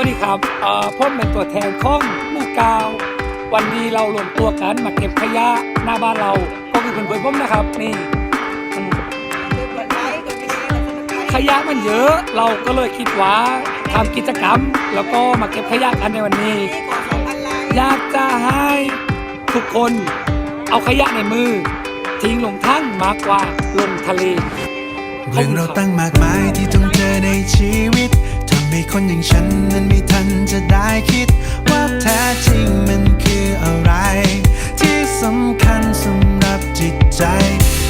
วัสดีครับเอ่อผมเป็นตัวแทนของมู่กาว วันนี้เรารวมตัวกันมาเก็บขยะหน้าบ้านเราก็คือเพื่อนๆผมนะครับนี่ขยะมันเยอะเราก็เลยคิดว่าทำกิจกรรม แล้วก็มาเก็บขยะกันในวันนี้ อยากจะให้ทุกคนเอาขยะในมือ ทิ้งลงทั้งมากกว่าลงทะเลเรื่องเราตั้งมากมายที่ต้องเจอในชีวิตำให้คนอย่างฉันนั้นไม่ทันจะได้คิด ว่าแท้จริงมันคืออะไร ที่สำคัญสำหรับจิตใจ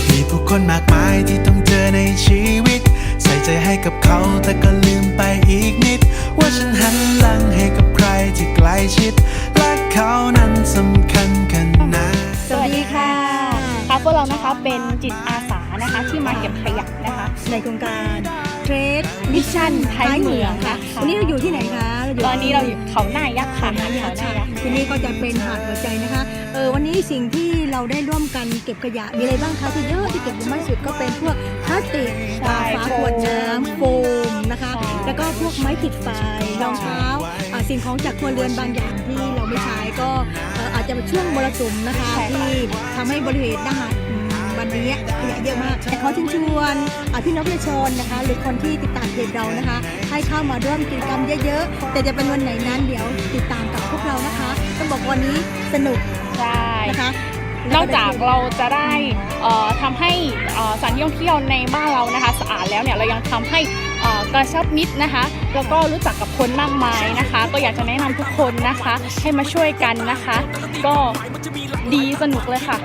มีผู้คนมากมายที่ต้องเจอในชีวิต ใส่ใจให้กับเขาแต่ก็ลืมไปอีกนิด ว่าฉันหันหลังให้กับใครที่ใกล้ชิด และเขานั้นสำคัญขนาด สวัสดีค่ะค่ะพวกเรานะคะเป็นจิตอาสานะคะที่มาเก็บขยะนะคะ ในโครงการ เทรดมิชชั่นไทยเหมืองค่ะวันนี้เราอยู่ที่ไหนคะเรายู่ตอนนี้เราอยู่เขาหน้ายักษ์ค่ะเขาหน้ายักษ์เขาหน้ายักษ์ที่นี่ก็จะเป็นหาดหัวใจนะคะเออวันนี้สิ่งที่เราได้ร่วมกันเก็บขยะมีอะไรบ้างคะที่เยอะที่เก็บเยอะมากที่สุดก็เป็นพวกพลาสติกใช่ฝาขวดน้ำโฟมนะคะใช่แล้วก็พวกไม้ขีดไฟรองเท้าอ่าสิ่งของจากครัวเรือนบางอย่างที่เราไม่ใช้ก็เอ่ออาจจะเป็นช่วงมรสุมนะคะที่ทำให้บริเวณหน้าหาดอืม วันนี้ขยะเยอะมาก แต่ขอเชิญชวนพี่น้องประชาชนนะคะ หรือคนที่ติดตามเพจเรานะคะ ให้เข้ามาร่วมกิจกรรมเยอะๆ แต่จะเป็นวันไหนนั้นเดี๋ยวติดตามกับพวกเรานะคะต้องบอกวันนี้สนุกใช่นะคะนอกจากเราจะได้ทำให้สถานที่ท่องเที่ยวในบ้านเรานะคะ สะอาดแล้วเนี่ยเรายังทำให้ กระชับมิตรนะคะ แล้วก็รู้จักกับคนมากมายนะคะ ก็อยากจะแนะนำทุกคนนะคะ ให้มาช่วยกันนะคะ ก็ดีสนุกเลยค่ะ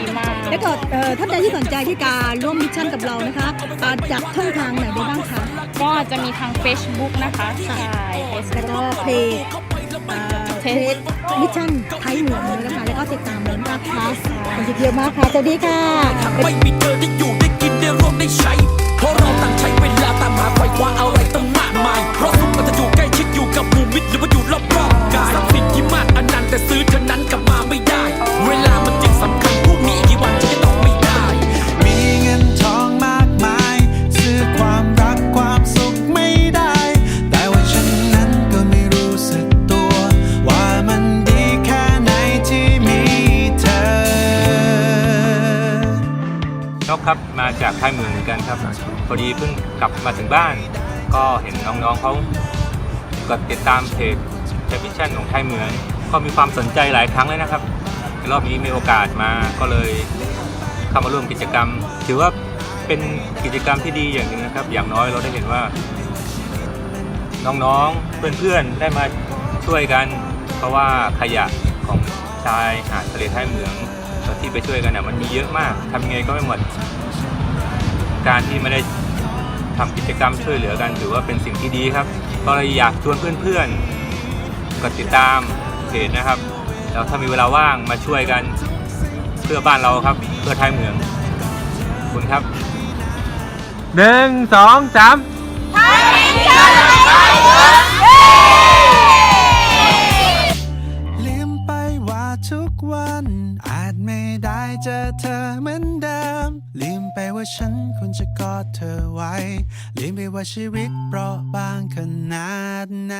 ดีมากแล้วก็เอ่อท่านใดที่สนใจที่จะร่วมมิชชั่นกับเรานะคะอ่าจากช่องทางไหนได้บ้างคะก็จะมีทาง Facebook นะคะใช่แล้วก็เพจเพจมิชชั่นไทยเหมืองเลยนะคะแล้วก็ติดตามเรานะคะคลาสคนที่เยอะมากค่ะสวัสดีค่ะไม่มีเธอได้อยู่ได้กินได้ร่วมได้ใช้เพราะเราต่างใช้เวลาตาม นกครับมาจากค่ายเมืองเหมือนกันครับ พอดีเพิ่งกลับมาถึงบ้าน ก็เห็นน้องๆเขากดติดตามเพจเทมิชั่นของค่ายเมือง ก็มีความสนใจหลายครั้งเลยนะครับรอบนี้มีโอกาสมาก็เลยเข้ามาร่วมกิจกรรม ถือว่าเป็นกิจกรรมที่ดีอย่างหนึ่งนะครับ อย่างน้อยเราได้เห็นว่า น้องๆเพื่อนๆได้มาช่วยกัน เพราะว่าขยะของชายหาดทะเลท้ายเมือง ที่ไปช่วยกันน่ะมันมีเยอะมากทำยังไงก็ไม่หมด การที่ไม่ได้ทำกิจกรรมช่วยเหลือกันถือว่าเป็นสิ่งที่ดีครับ ก็เลยอยากชวนเพื่อนๆกดติดตามเพจนะครับ แล้วถ้ามีเวลาว่างมาช่วยกันเพื่อบ้านเราครับ เพื่อไทยเมืองขอบคุณครับหนึ่งสองสาม ว่าฉันควรจะกอดเธอไว้ลืมไปว่าชีวิตเปราะบางขนาดไหน